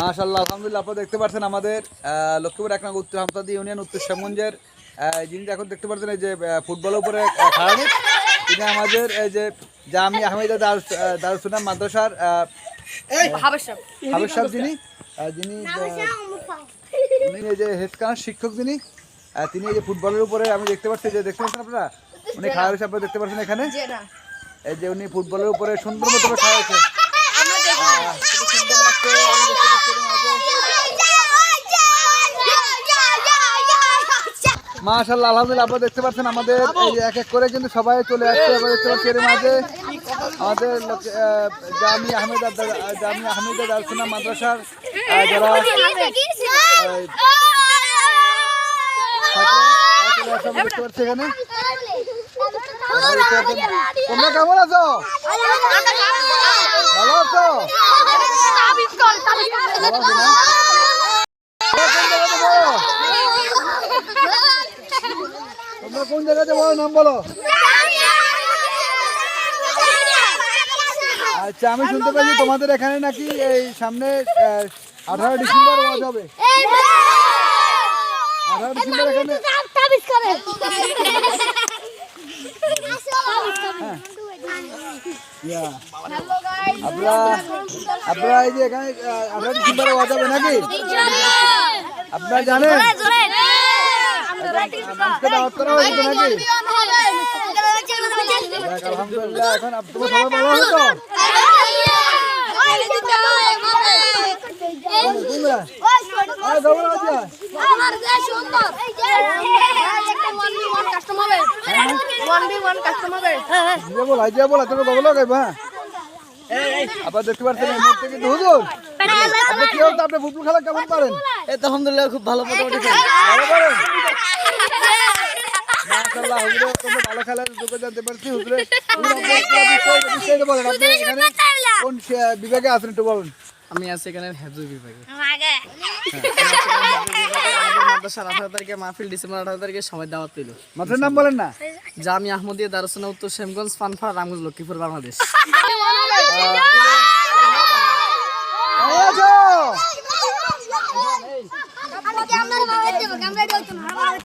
মাশাল্লাহ আলহামদুলিল্লাহ আপনারা দেখতে পাচ্ছেন আমাদের লক্ষ্মীপুর এক উত্তর হামতাদি ইউনিয়ন উত্তর শ্যামগঞ্জের যিনি এখন দেখতে পাচ্ছেন এই যে ফুটবলের উপরে খাড়ানি তিনি আমাদের এই যে জামি আহমেদা দারুসুনাম মাদ্রাসার হাবেশ সাহেব। যিনি যিনি উনি এই যে হেডকার শিক্ষক যিনি তিনি এই যে ফুটবলের উপরে আমি দেখতে পাচ্ছি যে দেখতে পাচ্ছেন আপনারা? উনি খাওয়া আপনারা দেখতে পাচ্ছেন এখানে? এই যে উনি ফুটবলের উপরে সুন্দর মতো খাওয়া হয়েছে। সুন্দর লাগছে আমি দেখতে পাচ্ছি এর মাঝে। মাশাল্লাহ আলহামদুলিল্লাহ আপনারা দেখতে পাচ্ছেন আমাদের এই এক এক করে কিন্তু সবাই চলে আসছে আমরা দেখতে পাচ্ছি এর মাঝে আমাদের জামি আহমেদ জামি আহমেদ দারসুনা মাদ্রাসার যারা দেখতে পাচ্ছি এখানে। তোমরা কেমন আছো? ভালো আছো ভালো আছো না? তোমরা কোন জায়গাতে বলো? নাম বলো আচ্ছা আমি শুনতে পাচ্ছি তোমাদের এখানে নাকি এই সামনে আঠারো ডিসেম্বর ওয়াজ হবে আঠারো ডিসেম্বর এখানে ইয়া। আপনারা এই যে এখানে আঠারো ডিসেম্বরে হবে নাকি আপনারা জানেন মানুষকে দাওয়াত নাকি আলহামদুলিল্লাহ এখন আপ- সবাই ভালো আছো আবার দেখতে পাচ্ছেন আপনি আপনি ফুটবল খেলা কেমন পারেন আলহামদুলিল্লাহ খুব ভালো মোটামুটি ভালো মাশাআল্লাহ হুজুর তোমরা ভালো খেলার যোগ্য জানতে পারছি হুজুরে হুজুর, আপনার কি বিষয় বিষয়ে বলেন আপনি এখানে কোন বিভাগে আছেন একটু বলুন আমি আছি এখানে হেফজুল বিভাগে মাদ্রাসার আঠারো তারিখে মাহফিল ডিসেম্বর আঠারো তারিখে সময় দাওয়াত নাম বলেন না জামি আহমদিয়া দারুসানা উত্তর শ্যামগঞ্জ ফানফা রামগঞ্জ লক্ষ্মীপুর বাংলাদেশ